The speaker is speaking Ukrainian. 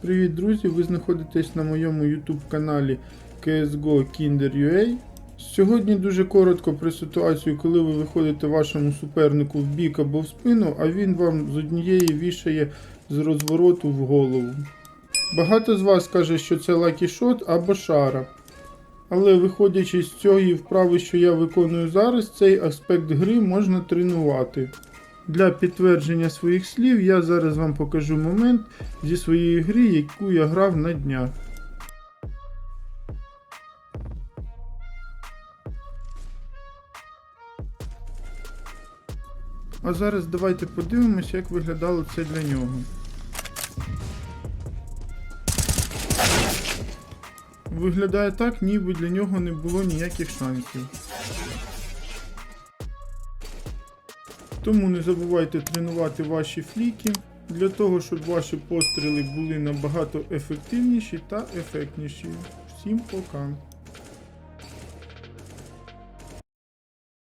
Привіт, друзі! Ви знаходитесь на моєму YouTube каналі CSGO Kinder.ua. Сьогодні дуже коротко про ситуацію, коли ви виходите вашому супернику в бік або в спину, а він вам з однієї вішає з розвороту в голову. Багато з вас каже, що це Shot або шара. Але виходячи з цієї вправи, що я виконую зараз, цей аспект гри можна тренувати. Для підтвердження своїх слів я зараз вам покажу момент зі своєї гри, яку я грав на днях. А зараз давайте подивимось, як виглядало це для нього. Виглядає так, ніби для нього не було ніяких шансів. Тому не забувайте тренувати ваші фліки для того, щоб ваші постріли були набагато ефективніші та ефектніші. Всім пока!